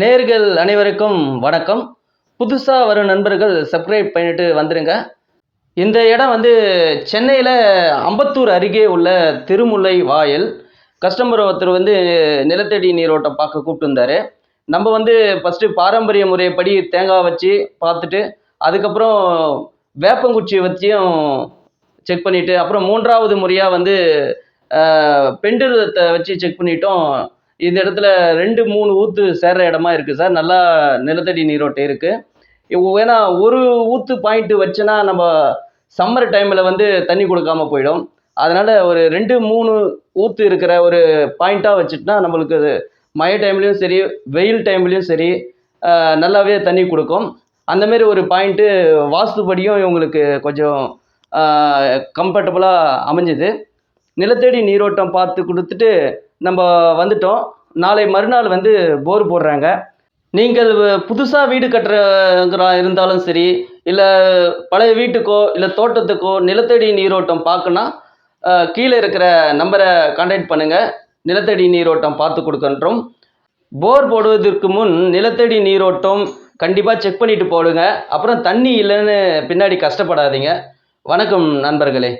நேர்கள் அனைவருக்கும் வணக்கம். புதுசாக வரும் நண்பர்கள் சப்ஸ்கிரைப் பண்ணிட்டு வந்துடுங்க இந்த இடம் வந்து சென்னையில் அம்பத்தூர் அருகே உள்ள திருமுல்லை வாயில். கஸ்டமர் ஒருத்தர் வந்து நிலத்தடி நீரோட்டம் பார்க்க கூப்பிட்டு நம்ம வந்து ஃபஸ்ட்டு பாரம்பரிய முறைப்படி தேங்காய் வச்சு பார்த்துட்டு அதுக்கப்புறம் வேப்பங்குச்சி வச்சியும் செக் பண்ணிவிட்டு அப்புறம் மூன்றாவது முறையாக வந்து பெண்டுலத்தை வச்சு செக் பண்ணிட்டோம். இந்த இடத்துல ரெண்டு மூணு ஊத்து சேர்ற இடமா இருக்குது சார். நல்லா நிலத்தடி நீரோட்டம் இருக்குது ஏன்னா ஒரு ஊத்து பாயிண்ட் வச்சுனா நம்ம சம்மர் டைமில் வந்து தண்ணி கொடுக்காம போயிடும். அதனால் ஒரு ரெண்டு மூணு ஊத்து இருக்கிற ஒரு பாயிண்ட்டாக வச்சுட்டுனா நம்மளுக்கு அது மழை டைம்லேயும் சரி வெயில் டைம்லேயும் சரி நல்லாவே தண்ணி கொடுக்கும். அந்தமாரி ஒரு பாயிண்ட்டு வாஸ்துபடியும் இவங்களுக்கு கொஞ்சம் கம்ஃபர்டபுளாக அமைஞ்சுது. நிலத்தடி நீரோட்டம் பார்த்து கொடுத்துட்டு நம்ம வந்துட்டோம். நாளை மறுநாள் வந்து போர் போடுறாங்க. நீங்கள் புதுசாக வீடு கட்டுறங்கிறா இருந்தாலும் சரி இல்லை பழைய வீட்டுக்கோ இல்லை தோட்டத்துக்கோ நிலத்தடி நீரோட்டம் பார்க்கணுன்னா கீழே இருக்கிற நம்பரை கான்டாக்ட் பண்ணுங்கள் நிலத்தடி நீரோட்டம் பார்த்து கொடுக்கின்றோம். போர் போடுவதற்கு முன் நிலத்தடி நீரோட்டம் கண்டிப்பாக செக் பண்ணிவிட்டு போடுங்க. அப்புறம் தண்ணி இல்லைன்னு பின்னாடி கஷ்டப்படாதீங்க. வணக்கம் நண்பர்களே.